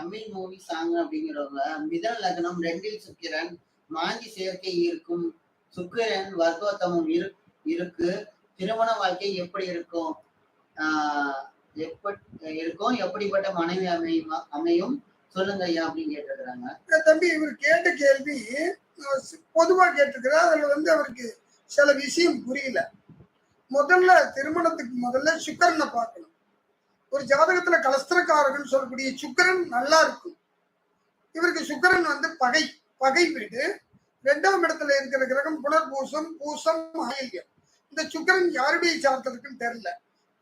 Tamil movie song அப்படிங்கிறவங்க மிதன் லக்னம் ரெண்டில் சுக்கிரன் மாந்தி சேர்க்கை இருக்கும் சுக்கிரன் வர்க்கோத்தமும் இரு இருக்கு. திருமண வாழ்க்கை எப்படி இருக்கும்? ஆஹ் எப்படி இருக்கும்? எப்படிப்பட்ட மனைவி அமையும் அமையும்? சொல்லுங்க ஐயா அப்படின்னு கேட்டிருக்கிறாங்க. தம்பி இவர் கேட்ட கேள்வி பொதுவா கேட்டிருக்கிறார். அதுல வந்து அவருக்கு சில விஷயம் புரியல. முதல்ல திருமணத்துக்கு முதல்ல சுக்கரனை பார்க்கணும். ஒரு ஜாதகத்துல கலஸ்திரக்காரர்கள் சொல்லக்கூடிய சுக்கிரன் நல்லா இருக்கும் இவருக்கு சுக்கரன் வந்து பகை பகை வீடு. ரெண்டாம் இடத்துல இருக்கிற கிரகம் புனர்பூசம் பூசம் ஆயில்யம் இந்த சுக்கரன் யாருடைய ஜாதகத்துக்குன்னு தெரியல.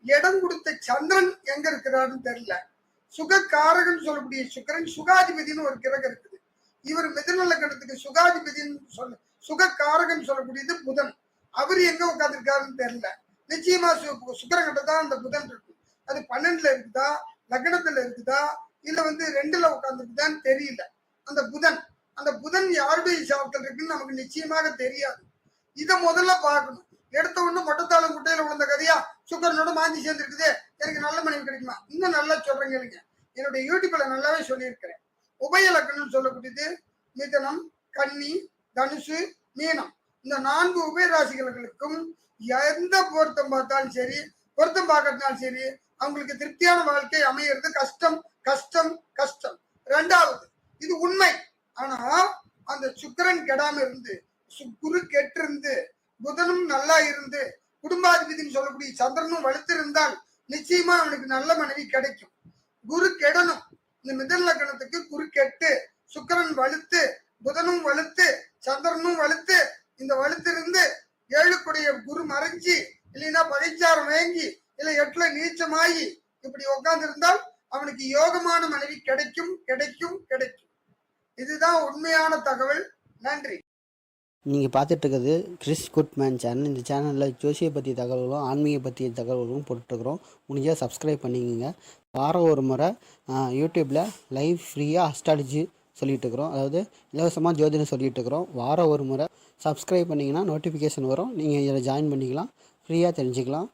இடம் கொடுத்த சந்திரன் எங்க இருக்கிறாருன்னு தெரியல. சுகக்காரகன் சொல்லக்கூடிய சுக்கரன் சுகாதிபதினு ஒரு கிரகம் இருக்குது. இவர் மிதநலக்கணத்துக்கு சுகாதிபதினு சொல்ல சுகக்காரகன் சொல்லக்கூடியது புதன். அவர் எங்க உட்காந்துருக்காருன்னு தெரியல. நிச்சயமா சு- தான் அந்த புதன் இருக்கும் அது பன்னெண்டுல இருக்குதா? லக்னத்துல இருக்குதா? இல்ல வந்து ரெண்டுல உட்காந்துருக்குதான்னு தெரியல. அந்த புதன் அந்த புதன் யாருடைய சாப்டர் இருக்குன்னு நமக்கு நிச்சயமாக தெரியாது. இதை முதல்ல பார்க்கணும். எடுத்த உடனே மொட்டத்தாளம் குட்டையில விழுந்த கதையா? சுக்கரனோட மாஞ்சி சேர்ந்துருக்குதே. எனக்கு நல்ல மனைவி கிடைக்குமா? இன்னும் நல்லா சொல்றேங்க என்னுடைய யூடியூப்ல நல்லாவே சொல்லியிருக்கிறேன். உபய லக்கணம் சொல்லக்கூடியது மிதனம் கன்னி தனுசு மீனம். இந்த நான்கு உபய ராசிகளுக்கும் எந்த பொருத்தம் பார்த்தாலும் சரி பொருத்தம் பார்க்கறதுனாலும் சரி அவங்களுக்கு திருப்தியான வாழ்க்கை அமையிறது கஷ்டம் கஷ்டம் கஷ்டம். ரெண்டாவது இது உண்மை. ஆனா அந்த சுக்கிரன் கெடாம இருந்து சு- குரு கெட்டிருந்து புதனும் நல்லா இருந்து குடும்பாதிபதினு சொல்லக்கூடிய சந்திரனும் வலுத்திருந்தால் நிச்சயமா அவனுக்கு நல்ல மனைவி கிடைக்கும். குரு கெடணும். இந்த மிதன் லக்கணத்துக்கு குரு கெட்டு சுக்கிரன் வலுத்து புதனும் வலுத்து சந்திரனும் வலுத்து இந்த வலுத்திருந்து ஏழுக்குடைய குரு மறைஞ்சி இல்லைன்னா பதிச்சாரம் வாங்கி இல்ல எட்டுல நீச்சமாயி இப்படி உட்கார்ந்து இருந்தால் அவனுக்கு யோகமான மனைவி கிடைக்கும் கிடைக்கும் கிடைக்கும். இதுதான் உண்மையான தகவல். நன்றி. நீங்கள் பார்த்துட்டு இருக்கிறது கிறிஸ் குட்மேன் சேனல். இந்த சேனலில் ஜோசியை பற்றிய தகவல்களும் ஆன்மீக பற்றிய தகவல்களும் போட்டுருக்குறோம் முடிஞ்சால் சப்ஸ்கிரைப் பண்ணிக்கோங்க. வாரம் ஒரு முறை யூடியூப்பில் லைவ் ஃப்ரீயாக அஸ்ட்ராலஜி சொல்லிட்டு இருக்கிறோம் அதாவது இலவசமாக ஜோதிடம் சொல்லிட்டு இருக்கிறோம் வாரம் ஒரு முறை சப்ஸ்கிரைப் பண்ணிங்கன்னா நோட்டிஃபிகேஷன் வரும். நீங்கள் இதில் ஜாயின் பண்ணிக்கலாம். ஃப்ரீயாக தெரிஞ்சுக்கலாம்.